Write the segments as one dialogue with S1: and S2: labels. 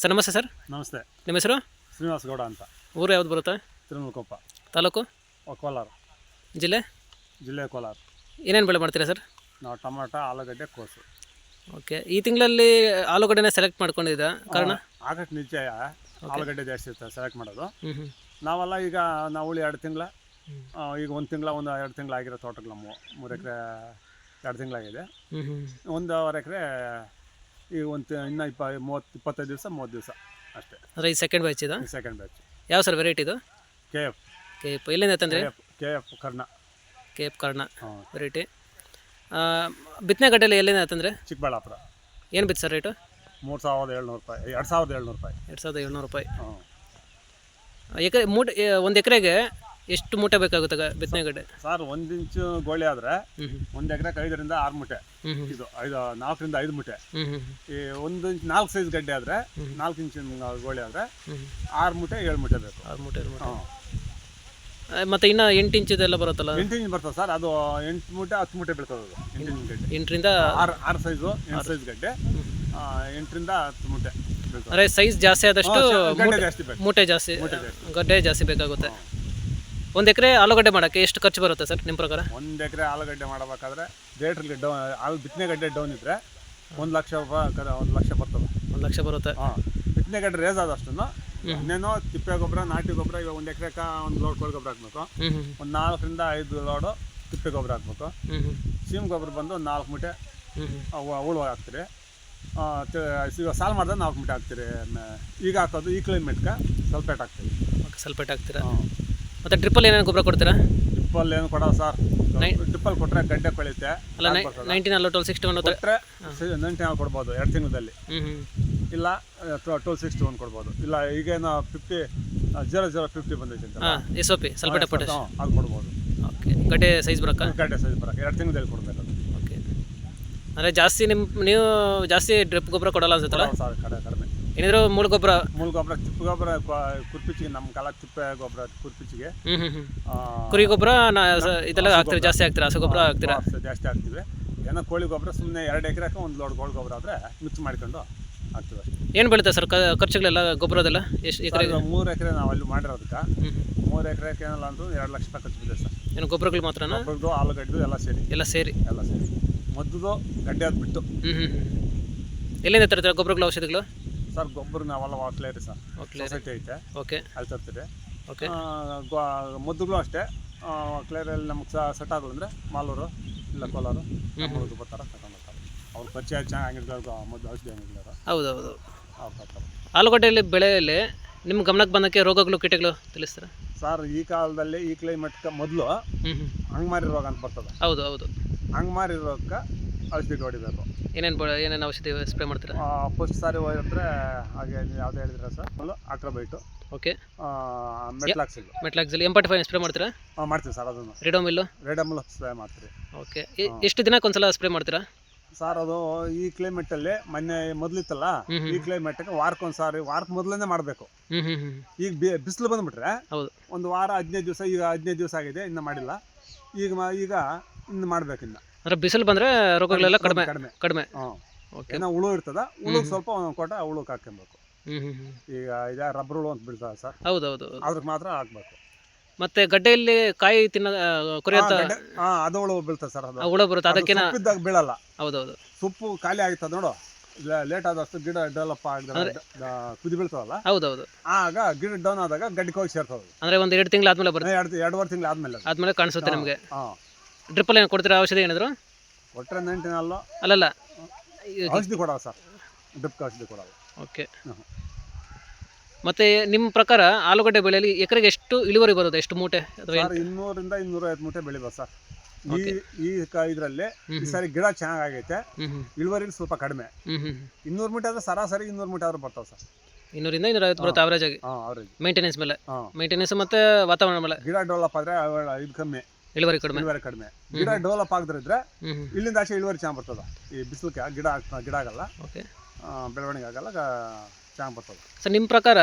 S1: Sir ನಮಸ್ತೆ sir.
S2: ನಮಸ್ತೆ.
S1: ನಿಮ್ಮ ಹೆಸರು?
S2: ಶ್ರೀನಿವಾಸ ಗೌಡ ಅಂತ.
S1: ಊರು ಯಾವ್ದು ಬರುತ್ತೆ?
S2: ತಿರುಮಲಕೊಪ್ಪ.
S1: ತಾಲೂಕು?
S2: ಓ, ಕೋಲಾರ.
S1: ಜಿಲ್ಲೆ?
S2: ಜಿಲ್ಲೆ ಕೋಲಾರ.
S1: ಏನೇನು ಬೆಳೆ ಮಾಡ್ತೀರಾ ಸರ್?
S2: ನಾವು ಟೊಮಾಟೊ ಆಲೂಗಡ್ಡೆ ಕೋಸು.
S1: ಓಕೆ. ಈ ತಿಂಗಳಲ್ಲಿ ಆಲೂಗಡ್ಡೆನೇ ಸೆಲೆಕ್ಟ್ ಮಾಡ್ಕೊಂಡಿದ್ದ ಕಾರಣ?
S2: ಆಗಕ್ಕೆ ನಿಶ್ಚಯ. ಆಲೂಗಡ್ಡೆ ಜಾಸ್ತಿ ಇರ್ತದೆ ಸೆಲೆಕ್ಟ್ ಮಾಡೋದು.
S1: ಹ್ಞೂ ಹ್ಞೂ
S2: ನಾವೆಲ್ಲ ಈಗ ನಾವು ಉಳಿ ಎರಡು ತಿಂಗಳ. ಈಗ ಒಂದು ತಿಂಗಳ ಒಂದು ಎರಡು ತಿಂಗಳಾಗಿರೋ ತೋಟಗಳು ನಮ್ಮ ಮೂರು ಎಕರೆ ಎರಡು ತಿಂಗಳಾಗಿದೆ.
S1: ಹ್ಞೂ ಹ್ಞೂ
S2: ಒಂದೂವರೆ ಎಕರೆ ಈಗ ಒಂದು ಇನ್ನೂ ಇಪ್ಪ ಮೂವತ್ತು ಇಪ್ಪತ್ತೈದು ದಿವಸ ಮೂವತ್ತು ದಿವಸ ಅಷ್ಟೇ.
S1: ಅಂದರೆ ಈ ಸೆಕೆಂಡ್ ಬ್ಯಾಚ್ ಇದು?
S2: ಸೆಕೆಂಡ್ ಬ್ಯಾಚ್
S1: ಯಾವ ಸರ್ ವೆರೈಟಿ ಇದು?
S2: ಕೆ ಎಫ್
S1: ಕೆ ಎಫ್ ಎಲ್ಲಿಂದ ತಂದರೆ
S2: F K F Karna
S1: K F Karna variety ಬಿತ್ತನೆ ಗಡ್ಡೆಯಲ್ಲಿ ಎಲ್ಲಿಂದ ತಂದರೆ
S2: ಚಿಕ್ಕಬಳ್ಳಾಪುರ.
S1: ಏನು ಬಿತ್ತು ಸರ್ ರೇಟು
S2: ಮೂರು ಸಾವಿರದ ಏಳ್ನೂರು ರೂಪಾಯಿ ಎರಡು ಸಾವಿರದ ಏಳ್ನೂರು ರೂಪಾಯಿ.
S1: ಎರಡು ಸಾವಿರದ ಏಳ್ನೂರು ರೂಪಾಯಿ.
S2: ಹಾಂ.
S1: ಎಕರೆ ಮೂಟೆ ಒಂದು ಎಕರೆಗೆ ಎಷ್ಟು ಮೂಟೆ ಬೇಕಾಗುತ್ತೆ ಬಿತ್ತನೆಗಡ್ಡೆ ಬಿತ್ತನೆ ಗಡ್ಡೆ
S2: ಸರ್ ಒಂದ್ ಇಂಚು ಗೋಳಿ ಆದ್ರೆ ಒಂದ್ ಎಕರೆ ಎಕರೆಗೆ ಐದರಿಂದ ಆರು ಮೂಟೆ. ಇದು ಐದು ನಾಲ್ಕರಿಂದ ಐದು ಮೂಟೆ. ಈ ಒಂದು ಇಂಚ್ ನಾಲ್ಕು ಸೈಜ್ ಗಡ್ಡೆ ಆದ್ರೆ ನಾಲ್ಕು ಇಂಚಿನ ಗೋಳಿ ಆದ್ರೆ ಆರು ಮೂಟೆ ಏಳು ಮೂಟೆ ಬೇಕು.
S1: ಆರು ಮೂಟೆ ಏಳು ಮೂಟೆ. ಮತ್ತೆ ಇನ್ನ ಎಂಟು ಇಂಚಿದೆಲ್ಲ ಬರುತ್ತಲ್ಲ?
S2: ಎಂಟು ಇಂಚ್ ಬರ್ತದೆ ಸರ್. ಅದು ಎಂಟು ಮೂಟೆ ಹತ್ತು ಮೂಟೆ ಬೀಳ್ತದೆ ಅದು ಎಂಟು ಇಂಚ್ ಗಡ್ಡೆ.
S1: ಎಂಟರಿಂದ
S2: ಆರು ಆರು ಸೈಜು ಎಂಟು ಸೈಜ್ ಗಡ್ಡೆ. ಆ, ಎಂಟರಿಂದ ಹತ್ತು ಮೂಟೆ ಬೀಳ್ತದೆ.
S1: ಅಂದರೆ ಸೈಜ್ ಜಾಸ್ತಿ ಆದಷ್ಟು
S2: ಹಾ, ಗಡ್ಡೆ ಜಾಸ್ತಿ ಬೇಕು.
S1: ಮೂಟೆ ಜಾಸ್ತಿ
S2: ಮೂಟೆ ಜಾಸ್ತಿ.
S1: ಗಡ್ಡೆ ಜಾಸ್ತಿ ಬೇಕಾಗುತ್ತೆ. ಒಂದು ಎಕರೆ ಆಲೂಗಡ್ಡೆ ಮಾಡೋಕ್ಕೆ ಎಷ್ಟು ಖರ್ಚು ಬರುತ್ತೆ ಸರ್ ನಿಮ್ಮ ಪ್ರಕಾರ?
S2: ಒಂದು ಎಕರೆ ಆಲೂಗಡ್ಡೆ ಮಾಡಬೇಕಾದ್ರೆ ರೇಟ್ರಿಗೆ ಡೌನ್ ಆಲು ಬಿತ್ತನೆ ಗಡ್ಡೆ ಡೌನ್ ಇದ್ದರೆ ಒಂದು ಲಕ್ಷ ರೂಪಾಯಿ ಒಂದು ಲಕ್ಷ ಬರ್ತದೆ.
S1: ಒಂದು ಲಕ್ಷ ಬರುತ್ತೆ.
S2: ಹಾಂ ಬಿತ್ತನೆ ಗಡ್ಡೆ ರೇಸ್ ಆದಷ್ಟು ಇನ್ನೇನೋ ತಿಪ್ಪೆ ಗೊಬ್ಬರ ನಾಟಿ ಗೊಬ್ಬರ ಇವಾಗ ಒಂದು ಎಕರೆ ಒಂದು ಲೋಡ್ ಕೋಳಿ ಗೊಬ್ಬರ ಹಾಕ್ಬೇಕು. ಒಂದು ನಾಲ್ಕರಿಂದ ಐದು ಲೋಡು ತಿಪ್ಪೆ ಗೊಬ್ಬರ ಹಾಕ್ಬೇಕು. ಸೀಮ್ ಗೊಬ್ಬರ ಬಂದು ಒಂದು ನಾಲ್ಕು ಮೂಟೆ
S1: ಹ್ಞೂ ಹ್ಞೂ
S2: ಉಳು ಹಾಕ್ತೀರಿ. ಆ, ಸಾಲು ಮಾಡಿದ್ರೆ ನಾಲ್ಕು ಮೂಟೆ ಹಾಕ್ತೀರಿ. ಈಗ ಹಾಕೋದು ಈ ಕ್ಲೈಮೇಟ್ಗೆ ಸಲ್ಪೇಟ್ ಹಾಕ್ತೀವಿ.
S1: ಸಲ್ಪೇಟ್ ಹಾಕ್ತೀರಾ? ಮತ್ತು ಟ್ರಿಪಲ್ ಏನೇನು ಗೊಬ್ಬರ ಕೊಡ್ತೀರಾ?
S2: ಟ್ರಿಪಲ್ ಏನು ಕೊಡೋದು ಸರ್ ಟ್ರಿಪಲ್ ಕೊಟ್ಟರೆ ಗಡ್ಡೆ ಕೊಳೆಯುತ್ತೆ.
S1: ಅಲ್ಲ ನೈ ನೈನ್ಟೀನ್ ಅಲ್ಲ ಟ್ವೆಲ್ ಸಿಕ್ಸ್ಟಿ ಒನ್
S2: ಕೊಟ್ಟರೆ ನಂಟಿ ಕೊಡ್ಬೋದು ಎರಡು ತಿಂಗಳಲ್ಲಿ
S1: ಹ್ಞೂ ಹ್ಞೂ
S2: ಇಲ್ಲ ಟ್ವೆಲ್ ಸಿಕ್ಸ್ಟಿ ಒನ್ ಕೊಡ್ಬೋದು. ಇಲ್ಲ ಈಗೇನು ಫಿಫ್ಟಿ ಜೀರೋ ಜೀರೋ ಫಿಫ್ಟಿ ಬಂದೈತೆ ಅಂತ.
S1: ಹಾಂ ಎಸ್ ಒ ಪಿ ಸ್ವಲ್ಪ ಪೊಟ್ಯಾಶ್
S2: ಅದು ಕೊಡ್ಬೋದು.
S1: ಓಕೆ ಗಡ್ಡೆ ಸೈಜ್ ಬರಕ್ಕ?
S2: ಗಡ್ಡೆ ಸೈಜ್ ಬರೋಕೆ ಎರಡು ತಿಂಗಳಲ್ಲಿ ಕೊಡಬೇಕು ಅದು.
S1: ಓಕೆ ಅಂದರೆ ಜಾಸ್ತಿ ನಿಮ್ಮ ನೀವು ಜಾಸ್ತಿ ಡ್ರಿಪ್ ಗೊಬ್ಬರ ಕೊಡಲ್ಲ ಅನ್ಸುತ್ತಲ್ಲ?
S2: ಸರ್ ಕಡೆ ಕಡಿಮೆ
S1: ಏನಿದ್ರು ಮೂಲ ಗೊಬ್ಬರ?
S2: ಮೂಲ ಗೊಬ್ಬರ ತಿಪ್ಪೆ ಗೊಬ್ಬರ ಕುರ್ಪಿಚಿಗೆ ನಮ್ಮ ಕಾಲ ತಿಪ್ಪೆ ಗೊಬ್ಬರ ಕುರ್ಪಿಚಿಗೆ.
S1: ಕುರಿ ಗೊಬ್ಬರ ಇದೆಲ್ಲ ಹಾಕ್ತೀರಾ? ಜಾಸ್ತಿ ಹಾಕ್ತೀರಾ? ಹಸು ಗೊಬ್ಬರ ಹಾಕ್ತೀರಾ?
S2: ಜಾಸ್ತಿ ಹಾಕ್ತೀವಿ. ಏನೋ ಕೋಳಿ ಗೊಬ್ಬರ ಸುಮ್ಮನೆ ಎರಡು ಎಕರೆಗೆ ಒಂದು ಲೋಡ್ ಗೋಳ್ ಗೊಬ್ಬರ ಆದರೆ ಮಿಕ್ಸ್ ಮಾಡ್ಕೊಂಡು ಹಾಕ್ತೀವಿ
S1: ಏನು ಬೆಳೀತಾ ಸರ್? ಖರ್ಚುಗಳೆಲ್ಲ ಗೊಬ್ಬರದೆಲ್ಲ? ಎಷ್ಟು ಎಕರೆ?
S2: ಮೂರು ಎಕರೆ ನಾವು ಅಲ್ಲಿ ಮಾಡಿರೋದಕ್ಕೆ. ಮೂರು ಎಕರೆಗೆ ಏನಲ್ಲ ಅಂದ್ರೂ ಎರಡು ಲಕ್ಷ ರೂಪಾಯಿ ಖರ್ಚು ಬಿದ್ದೆ ಸರ್.
S1: ಏನು ಗೊಬ್ಬರಗಳು ಮಾತ್ರನಾ?
S2: ಗೊಬ್ಬರದ್ದು ಆಲೂಗಡ್ಡೆದು ಎಲ್ಲ ಸೇರಿ.
S1: ಎಲ್ಲ ಸೇರಿ.
S2: ಎಲ್ಲ ಸೇರಿ. ಮದ್ದು ಗಡ್ಡೆ ಅದು ಬಿಟ್ಟು
S1: ಎಲ್ಲಿಂದ ತರ್ತಾರೆ ಗೊಬ್ಬರಗಳು ಔಷಧಿಗಳು?
S2: ಸರ್ ಗೊಬ್ಬರ ನಾವೆಲ್ಲ ವಾಕ್ಲೇರಿ ಸರ್. ಸೊಸೈಟಿ ಐತೆ.
S1: ಓಕೆ.
S2: ಅಲ್ಲಿ ತರ್ತೀರಿ
S1: ಓಕೆ.
S2: ಮದ್ದುಗಳು ಅಷ್ಟೇ. ಕ್ಲಿಯರಲ್ಲಿ ನಮ್ಗೆ ಸೆಟ್ ಆಗಲ್ಲ ಅಂದರೆ ಮಾಲೂರು ಇಲ್ಲ ಕೋಲಾರು ನಮ್ಮೂರಿಗೆ ಬರ್ತಾರೆ ತಗೊಂಡು ಹೋಗ್ತಾರೆ ಅವ್ರ ಪರಿಚಯ ಚೆನ್ನಾಗಿರ್ತಾರೆ ಮದ್ದು ಔಷಧಿ ಅಂಗಡಿಗಳು
S1: ಹೌದು ಹೌದು
S2: ಅವ್ರು ಬರ್ತಾರೆ.
S1: ಆಲೂಗಡ್ಡೆಯಲ್ಲಿ ಬೆಳೆಯಲ್ಲಿ ನಿಮ್ಮ ಗಮನಕ್ಕೆ ಬಂದಕ್ಕೆ ರೋಗಗಳು ಕೀಟಗಳು ತಿಳಿಸ್ತಾರೆ?
S2: ಸರ್ ಈ ಕಾಲದಲ್ಲಿ ಈ ಕ್ಲೈಮೇಟ್ಗೆ ಮೊದಲು
S1: ಹಂಗೆ
S2: ಮಾರಿ ರೋಗ ಅಂತ ಬರ್ತದೆ.
S1: ಹೌದು ಹೌದು.
S2: ಹಂಗ್ಮಾರಿ ರೋಗಕ್ಕೆ ಔಷಧಿ ಹೊಡಿಬೇಕು
S1: ಏನೇನು ಬ ಏನೇನು ಔಷಧಿ ಸ್ಪ್ರೇ ಮಾಡ್ತೀರಾ?
S2: ಫಸ್ಟ್ ಸಾರಿ ಹೋಗಿದ್ರೆ ಹಾಗೆ ನೀವು ಯಾವ್ದು ಹೇಳಿದ್ರೆ ಸರ್? ಮೊದಲು ಆಕ್ರಬೈಟು.
S1: ಓಕೆ.
S2: ಮೆಟ್ಲಾಕ್ಸಿಲ್.
S1: ಮೆಟ್ಲಾಕ್ಸಿಲ್. ಎಂಪಟ್ ಫೈವ್ ಸ್ಪ್ರೇ ಮಾಡ್ತೀರಾ?
S2: ಮಾಡ್ತೀವಿ ಸರ್ ಅದನ್ನು.
S1: ರೆಡೋಮಿಲ್ಲು
S2: ರೆಡಮಿಲ್ ಸ್ಪ್ರೇ ಮಾಡ್ತೀರಿ
S1: ಓಕೆ. ಎಷ್ಟು ದಿನಕ್ಕೆ ಒಂದ್ಸಲ ಸ್ಪ್ರೇ ಮಾಡ್ತೀರಾ?
S2: ಸರ್ ಅದು ಈ ಕ್ಲೈಮೇಟ್ ಅಲ್ಲಿ ಮೊನ್ನೆ ಮೊದ್ಲಿತ್ತಲ್ಲ ಈ ಕ್ಲೈಮೇಟ್ಗೆ ವಾರಕ್ಕೆ ಸಾರಿ ವಾರಕ್ಕೆ ಮೊದಲೇ ಮಾಡಬೇಕು. ಈಗ ಬಿಸಿಲು ಬಂದ್ಬಿಟ್ರೆ
S1: ಹೌದು.
S2: ಒಂದು ವಾರ ಹದಿನೈದು ದಿವಸ ಈಗ ಹದಿನೈದು ದಿವಸ ಆಗಿದೆ ಇನ್ನು ಮಾಡಿಲ್ಲ. ಈಗ ಈಗ ಇನ್ನು ಮಾಡ್ಬೇಕು ಇನ್ನು.
S1: ಅಂದರೆ ಬಿಸಿಲು ಬಂದ್ರೆ ರೋಗಗಳೆಲ್ಲ ಕಡಿಮೆ
S2: ಕಡಿಮೆ
S1: ಕಡಿಮೆ.
S2: ಹಾಂ.
S1: ಓಕೆ
S2: ಏನೋ ಹುಳು ಇರ್ತದ ಹುಳು ಸ್ವಲ್ಪ ಕೊಟ್ಟ
S1: ಹುಳು ಹಾಕೊಬೇಕು
S2: ಈಗ ಇದ ರಬ್ಬರ್ ಹುಳು ಅಂತ ಬೀಳ್ತದೆ ಸರ್?
S1: ಹೌದು ಹೌದು ಹೌದು
S2: ಮಾತ್ರ ಹಾಕ್ಬೇಕು.
S1: ಮತ್ತೆ ಗಡ್ಡೆಯಲ್ಲಿ ಕಾಯಿ ತಿನ್ನ ಕೊರಿಯಂತ
S2: ಹಾ ಅದು ಹುಳು ಬೀಳ್ತದೆ ಸರ್ ಅದು.
S1: ಹುಳ ಬರುತ್ತೆ? ಅದಕ್ಕೆ
S2: ಇದ್ದಾಗ ಬೀಳಲ್ಲ.
S1: ಹೌದೌದು.
S2: ಸೊಪ್ಪು ಖಾಲಿ ಆಗ್ತದೆ ನೋಡು. ಲೇಟ್ ಆದಷ್ಟು ಗಿಡ ಡೆವಲಪ್ ಆಗಿದ್ರೆ ಕುದಿ ಬೀಳ್ತದಲ್ಲ?
S1: ಹೌದು
S2: ಆಗ ಗಿಡ ಡೌನ್ ಆದಾಗ ಗಡ್ಡಿಗೆ ಹೋಗಿ ಸೇರ್ತದೆ
S1: ಅಂದ್ರೆ ಒಂದು ಎರಡು ತಿಂಗಳು ಆದ್ಮೇಲೆ ಬರುತ್ತೆ.
S2: ಎರಡು ಎರಡುವರೆ ತಿಂಗಳು ಆದ್ಮೇಲೆ
S1: ಆದ್ಮೇಲೆ ಕಾಣಿಸುತ್ತೆ ನಿಮಗೆ.
S2: ಹಾಂ.
S1: ಡ್ರಿಪ್ಪಲ್ಲಿ ಏನು ಕೊಡ್ತೀರಾ ಔಷಧಿ ಏನಿದ್ರು?
S2: ಕೊಟ್ಟರೆ ನೆಂಟಿನಲ್ಲ
S1: ಅಲ್ಲಲ್ಲ.
S2: ಔಷಧಿ ಕೊಡಲ್ಲ ಸರ್. ಡ್ರಿಪ್ ಔಷಧಿ ಕೊಡಲ್ಲ.
S1: ಓಕೆ. ಮತ್ತೆ ನಿಮ್ಮ ಪ್ರಕಾರ ಆಲೂಗಡ್ಡೆ ಬೆಳೆಯಲ್ಲಿ ಎಕರೆಗೆ ಎಷ್ಟು ಇಳುವರಿ ಬರುತ್ತೆ? ಎಷ್ಟು ಮೂಟೆ ಅಥವಾ
S2: ಸರ್ ಇನ್ನೂರಿಂದ ಇನ್ನೂರೈವತ್ತು ಮೂಟೆ ಬೆಳಿಬೋದು ಸರ್. ಈ ಈ ಕ- ಇದ್ರಲ್ಲಿ ಈ ಸಾರಿ ಗಿಡ ಚೆನ್ನಾಗೈತೆ. ಇಳುವರಿ ಸ್ವಲ್ಪ ಕಡಿಮೆ. ಇನ್ನೂರು ಮೂಟೆ ಆದ್ರೆ ಸರಾಸರಿ ಇನ್ನೂರು ಮೂಟೆ ಆದ್ರೂ ಬರ್ತಾವೆ ಸರ್.
S1: ಇನ್ನೂರಿಂದ ಇನ್ನೂರೈವತ್ತು ಬರುತ್ತೆ ಅವರೇಜ್ ಆಗಿ.
S2: ಹಾಂ ಅವ್ರಿಗೆ
S1: ಮೇಂಟೆನೆನ್ಸ್ ಮೇಲೆ.
S2: ಹಾಂ.
S1: ಮೇಂಟೆನೆನ್ಸ್ ಮತ್ತು ವಾತಾವರಣ ಮೇಲೆ.
S2: ಗಿಡ ಡೆವಲಪ್ ಆದರೆ ಇದು ಕಮ್ಮಿ.
S1: ಇಳುವರಿ ಕಡಿಮೆ.
S2: ಇಳುವರಿ ಕಡಿಮೆ. ಗಿಡ ಡೆವಲಪ್ ಆಗದಿದ್ರೆ ಇಲ್ಲಿಂದ ಆಚೆ ಇಳುವರಿ ಚೆನ್ನಾಗಿ ಬರ್ತದ. ಈ ಬಿಸಿಲಕ್ಕೆ ಗಿಡ ಗಿಡ ಆಗಲ್ಲ.
S1: ಓಕೆ.
S2: ಆ, ಬೆಳವಣಿಗೆ ಆಗಲ್ಲ ಗ- ಚೆನ್ನಾಗಿ ಬರ್ತದೆ.
S1: ಸರ್ ನಿಮ್ಮ ಪ್ರಕಾರ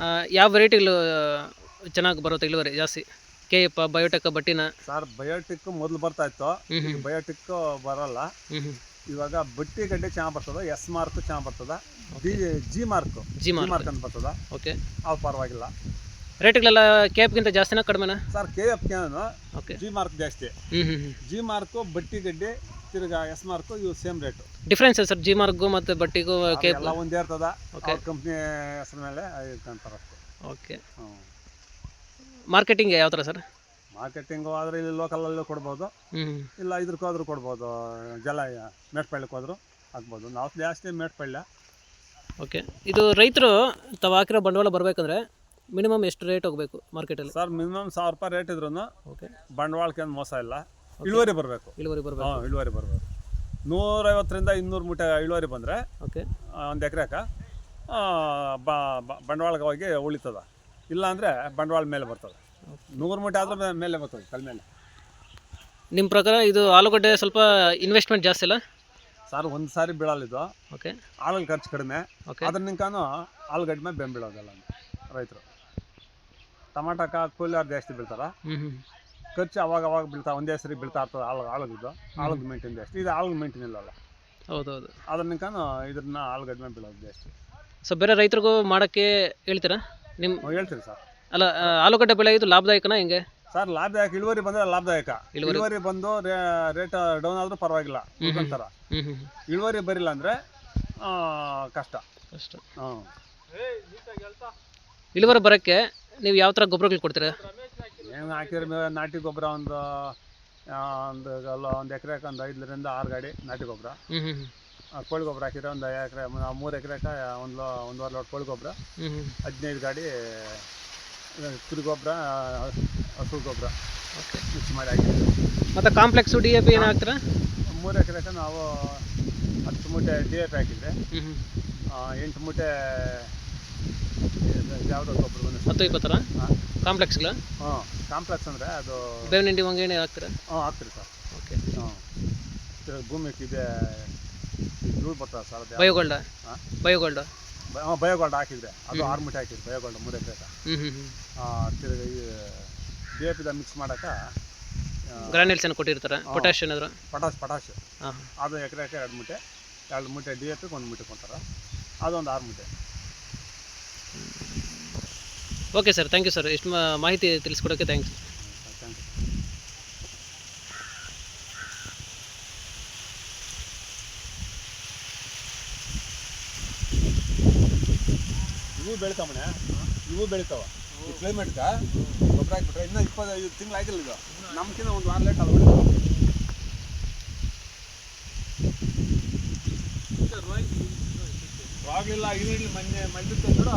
S1: ಆ, ಯಾವ ವೆರೈಟಿಗಳು ಚೆನ್ನಾಗಿ ಬರುತ್ತೆ ಇಳುವರಿ ಜಾಸ್ತಿ? ಕೆ ಎಪ್ಪ ಬಯೋಟೆಕ್ ಬಟ್ಟಿನ?
S2: ಸರ್ ಬಯೋಟಿಕ್ ಮೊದಲು ಬರ್ತಾ ಇತ್ತು. ಬಯೋಟೆಕ್ ಬರಲ್ಲ.
S1: ಹ್ಞೂ ಹ್ಞೂ
S2: ಇವಾಗ ಬಟ್ಟಿ ಗಡ್ಡೆ ಚೆನ್ನಾಗಿ ಬರ್ತದ ಎಸ್ ಮಾರ್ಕ್ ಚೆನ್ನಾಗಿ ಬರ್ತದ. D G mark
S1: G
S2: G
S1: mark
S2: mark ಅಂತ ಬರ್ತದ.
S1: ಓಕೆ.
S2: ಅವು ಪರವಾಗಿಲ್ಲ.
S1: ರೇಟ್ಗಳೆಲ್ಲ ಕೇಪ್ಗಿಂತ ಜಾಸ್ತಿನೇ ಕಡಿಮೆನಾ?
S2: ಸರ್ ಕೆ ಎಫ್ ಕ್ಯಾನು
S1: ಓಕೆ
S2: ಜಿ ಮಾರ್ಕ್ ಜಾಸ್ತಿ.
S1: ಹ್ಞೂ ಹ್ಞೂ ಹ್ಞೂ
S2: ಜಿ ಮಾರ್ಕು ಬಟ್ಟಿ ಗಡ್ಡೆ ತಿರ್ಗಾ ಎಸ್ ಮಾರ್ಕು ಇವು same rate
S1: difference sir G ಮಾರ್ಕ್ಗೂ ಮತ್ತು ಬಟ್ಟಿಗೂ ಕೇಪ್
S2: ಎಲ್ಲ ಒಂದೇ ಇರ್ತದ. ಓಕೆ ಕಂಪ್ನಿ ಹೆಸರು ಮೇಲೆ
S1: ಓಕೆ
S2: ಹ್ಞೂ
S1: ಮಾರ್ಕೆಟಿಂಗ್ ಯಾವ ಥರ ಸರ್?
S2: ಮಾರ್ಕೆಟಿಂಗು ಆದರೆ ಇಲ್ಲಿ ಲೋಕಲಲ್ಲೂ ಕೊಡ್ಬೋದು.
S1: ಹ್ಞೂ
S2: ಇಲ್ಲ ಇದ್ರಕ್ಕೆ ಹೋದ್ರೂ ಕೊಡ್ಬೋದು. ಜಲ ಮೇಟ್ಪಳ್ಳಿಗೆ ಹೋದ್ರು ಆಗ್ಬೋದು ನಾವು ಜಾಸ್ತಿ ಮೇಟ್ಪಳ್ಳ.
S1: ಓಕೆ ಇದು ರೈತರು ತಾವು ಹಾಕಿರೋ ಬಂಡವಾಳ ಬರಬೇಕಂದ್ರೆ ಮಿನಿಮಮ್ ಎಷ್ಟು ರೇಟ್ ಹೋಗಬೇಕು ಮಾರ್ಕೆಟಲ್ಲಿ?
S2: ಸರ್ ಮಿನಿಮಮ್ ಸಾವಿರ ರೂಪಾಯಿ ರೇಟ್ ಇದ್ರೂ
S1: ಓಕೆ.
S2: ಬಂಡವಾಳಕ್ಕೆ ಏನು ಮೋಸ ಇಲ್ಲ. ಇಳುವರಿ ಬರಬೇಕು.
S1: ಇಳುವರಿ ಬರಬೇಕು.
S2: ಹಾಂ ಇಳುವರಿ ಬರಬೇಕು. ನೂರೈವತ್ತರಿಂದ ಇನ್ನೂರು ಮೂಟೆ ಇಳುವರಿ ಬಂದರೆ
S1: ಓಕೆ.
S2: ಒಂದು ಎಕರೆಕ ಬಂಡವಾಳಕ್ಕೆ ಹೋಗಿ ಉಳಿತದ. ಇಲ್ಲ ಅಂದರೆ ಬಂಡವಾಳ ಮೇಲೆ ಬರ್ತದೆ. ನೂರು ಮೂಟೆ ಆದ್ರೆ ಮೇಲೆ ಬರ್ತದೆ ಕಲ್ ಮೇಲೆ.
S1: ನಿಮ್ಮ ಪ್ರಕಾರ ಇದು ಆಲೂಗಡ್ಡೆ ಸ್ವಲ್ಪ ಇನ್ವೆಸ್ಟ್ಮೆಂಟ್ ಜಾಸ್ತಿ ಇಲ್ಲ
S2: ಸರ್ ಒಂದು ಸಾರಿ ಬೀಳಲಿದ್ದು
S1: ಓಕೆ.
S2: ಆಳುಗಳ ಖರ್ಚು ಕಡಿಮೆ.
S1: ಓಕೆ.
S2: ಅದ್ರ ನಿಂಕಾನು ಆಲೂಗಡ್ಡೆ ಮೇಲೆ ಬೆಂಬ್ ಬೀಳೋದಲ್ಲ ರೈತರು. ಟಮಾಟಕ ಕೂಲಿಯವ್ರು ಜಾಸ್ತಿ ಬೀಳ್ತಾರ. ಖರ್ಚು ಅವಾಗ ಅವಾಗ ಬೀಳ್ತಾ ಒಂದೇ ಸರಿ ಬೀಳ್ತಾ ಇರ್ತದೆ ಆಳು ಆಳುಗಿದ್ದು ಆಳುಗ್ ಮೇಂಟೈನ್ ಜಾಸ್ತಿ. ಇದು ಆಳುಗ್ ಮೇಂಟೈನ್ ಇಲ್ಲಲ್ಲ
S1: ಹೌದು ಹೌದು
S2: ಅದ್ರ ನಿಂಕಾನು ಇದನ್ನ ಆಲೂಗಡ್ಡೆ ಮೇಲೆ ಬೀಳೋದು ಜಾಸ್ತಿ.
S1: ಸೊ ಬೇರೆ ರೈತರಿಗೂ ಮಾಡೋಕ್ಕೆ ಹೇಳ್ತೀರಾ? ನಿಮ್ಮ
S2: ಹೇಳ್ತೀರಿ ಸರ್.
S1: ಅಲ್ಲ ಆ, ಆಲೂಗಡ್ಡೆ ಬೆಳೆ ಇದು ಲಾಭದಾಯಕನಾ ಹೆಂಗೆ?
S2: ಸರ್ ಲಾಭದಾಯಕ ಇಳುವರಿ ಬಂದರೆ ಲಾಭದಾಯಕ.
S1: ಇಳುವರಿ-
S2: ಇಳುವರಿ ಬಂದು ರೇಟ್ ಡೌನ್ ಆದ್ರೂ ಪರವಾಗಿಲ್ಲ. ಉಳ್ಕೊಂತಾರ
S1: ಹ್ಞೂ ಹ್ಞೂ
S2: ಇಳುವರಿ ಬರಿಲ್ಲ ಅಂದ್ರೆ ಕಷ್ಟ.
S1: ಕಷ್ಟ.
S2: ಹ್ಮ್.
S1: ಇಳುವರಿ ಬರೋಕ್ಕೆ ನೀವು ಯಾವ ಥರ ಗೊಬ್ಬರಗಳು ಕೊಡ್ತೀರಾ?
S2: ಏನು ಹಾಕಿದ್ರೆ ಮೇಲೆ ನಾಟಿ ಗೊಬ್ಬರ ಒಂದು ಆ, ಒಂದು ಅಲ್ಲ ಒಂದು ಎಕರೆಗೆ ಒಂದು ಐದರಿಂದ ಆರು ಗಾಡಿ ನಾಟಿ ಗೊಬ್ಬರ.
S1: ಹ್ಞೂ ಹ್ಞೂ
S2: ಆ, ಕೋಳಿ ಗೊಬ್ಬರ ಹಾಕಿದ್ರೆ ಒಂದು ಎಕರೆ ಮೂರು ಎಕರೆಗೆ ಒಂದು ಲೋ ಒಂದುವರೆ ಲೋಡ್ ಕೋಳಿ ಗೊಬ್ಬರ.
S1: ಹ್ಞೂ ಹ್ಞೂ
S2: ಹದಿನೈದು ಗಾಡಿ ಕುರಿ ಗೊಬ್ಬರ ಹಸು ಗೊಬ್ಬರ
S1: ಓಕೆ.
S2: ಮಿಕ್ಸ್ ಮಾಡಿ ಹಾಕಿದ್ವಿ
S1: ಮತ್ತು ಕಾಂಪ್ಲೆಕ್ಸು ಡಿ ಎ ಪಿ ಏನು ಹಾಕ್ತೀರಾ?
S2: ಮೂರು ಎಕರೆಗೆ ನಾವು ಹತ್ತು ಮೂಟೆ ಡಿ ಹಾಕಿದ್ರೆ
S1: ಹ್ಞೂ ಹ್ಞೂ
S2: ಆ, ಎಂಟು ಮೂಟೆ ಯಾವುದೋ ಗೊಬ್ಬರ
S1: ಹತ್ತು ಇಪ್ಪತ್ತರ ಕಾಂಪ್ಲೆಕ್ಸ್ಗಳ?
S2: ಹಾಂ ಕಾಂಪ್ಲೆಕ್ಸ್ ಅಂದರೆ ಅದು
S1: ಬೇವಿನ ಹಿಂಡಿ ಒಂಗೇಣಿ ಹಾಕ್ತೀರಾ
S2: ಹಾಂ ಹಾಕ್ತೀರಿ ಸರ್.
S1: ಓಕೆ.
S2: ಹಾಂ. ಭೂಮಿಗೆ ಇದೆ ಧೂಳು ಬರ್ತದೆ ಸರ್ ಅದು
S1: ಬಯೋಗೋಲ್ಡ?
S2: ಹಾಂ.
S1: ಬಯೋಗೋಲ್ಡ?
S2: ಹಾಂ ಬಯೋಗೋಲ್ಡ್ ಹಾಕಿದ್ರೆ. ಅದು ಆರು ಮೂಟೆ ಹಾಕಿದ್ರಿ ಬಯೋಗೋಲ್ಡ್ ಮೂರೇ ಎಕರೆಗೆ
S1: ಹ್ಞೂ ಹ್ಞೂ ಹ್ಞೂ
S2: ತಿರ್ಗಿ ಡಿ ಎ ಪಿದ ಮಿಕ್ಸ್ ಮಾಡೋಕೆ
S1: ಗ್ರಾನ್ಯೂಲ್ಸ್ ಏನು ಕೊಟ್ಟಿರ್ತಾರೆ? ಪೊಟ್ಯಾಶ್ ಏನಾದ್ರು?
S2: ಪಟಾಶ್ ಪಟಾಶ್
S1: ಹಾಂ.
S2: ಅದು ಎಕರೆ ಎರಡು ಮೂಟೆ ಎರಡು ಮೂಟೆ ಡಿ ಎ ಪಿಗೆ ಒಂದು ಮೂಟೆ ಕೊಡ್ತಾರೆ. ಅದೊಂದು ಆರು ಮೂಟೆ
S1: okay sir thank you sir. ಇಷ್ಟು ಮಾ- ಮಾಹಿತಿ ತಿಳಿಸ್ಕೊಡೋಕ್ಕೆ ಥ್ಯಾಂಕ್ಸ್
S2: ಥ್ಯಾಂಕ್ ಯು ಇವು ಬೆಳಿತಾವಣೆ ಇವು ಬೆಳಿತಾವ. ಈ ಕ್ಲೈಮೇಟ್ಗೆ ಗೊಬ್ಬರ ಹಾಕ್ಬಿಟ್ರೆ ಇನ್ನೂ ಇಪ್ಪತ್ತೈದು ತಿಂಗಳು ಆಗಿಲ್ಲ ಇದು ನಮ್ಗಿಂತ ಒಂದು ವಾರ ಲೇಟ್ ಆಗಿ ಆಗಲಿಲ್ಲ ಇಲ್ಲಿ ಮೊನ್ನೆ ಮಳ್ಳಿತ್ತು ನೋಡು